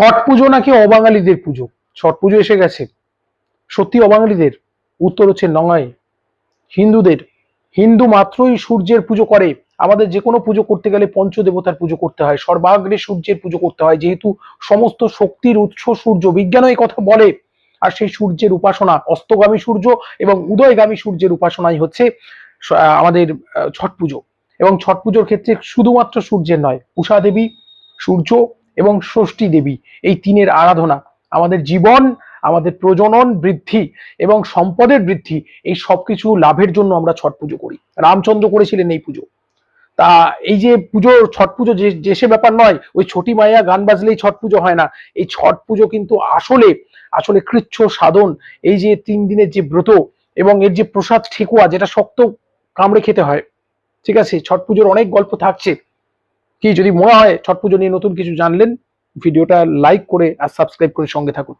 ছট পুজো নাকি অবাঙালিদের পুজো? ছট পুজো এসে গেছে। সত্যি অবাঙালিদের? উত্তর হচ্ছে নয়। হিন্দুদের। হিন্দু মাত্রই সূর্যের পুজো করে। আমাদের যে কোনো পুজো করতে গেলে পঞ্চদেবতার পুজো করতে হয়। সর্বাগ্রে সূর্যের পুজো করতে হয়। যেহেতু সমস্ত শক্তির উৎস সূর্য, বিজ্ঞানও এই কথা বলে। আর সেই সূর্যের উপাসনা, অস্তগামী সূর্য এবং উদয়গামী সূর্যের উপাসনাই হচ্ছে আমাদের ছট পুজো। এবং ছট পুজোর ক্ষেত্রে শুধুমাত্র সূর্যের নয় উষা দেবী সূর্য এবং ষষ্ঠী দেবী, এই তিনের আরাধনা, আমাদের জীবন, আমাদের প্রজনন বৃদ্ধি এবং সম্পদের বৃদ্ধি, এই সবকিছু লাভের জন্য আমরা ছট পুজো করি। রামচন্দ্র করেছিলেন এই পুজো। তা এই যে পুজো, ছট পুজো যে সে ব্যাপার নয়, ওই ছোটি মায়া গান বাজলেই ছট পুজো হয় না। এই ছট পুজো কিন্তু আসলে আসলে কৃচ্ছ সাধন, এই যে তিন দিনের যে ব্রত এবং এর যে প্রসাদ ঠেকুয়া, যেটা শক্ত কামড়ে খেতে হয়, ঠিক আছে? ছট পুজোর অনেক গল্প থাকছে। কি যদি মনে হয় ছট পুজো নিয়ে নতুন কিছু জানলেন, ভিডিওটা লাইক করে আর সাবস্ক্রাইব করে সঙ্গে থাকুন।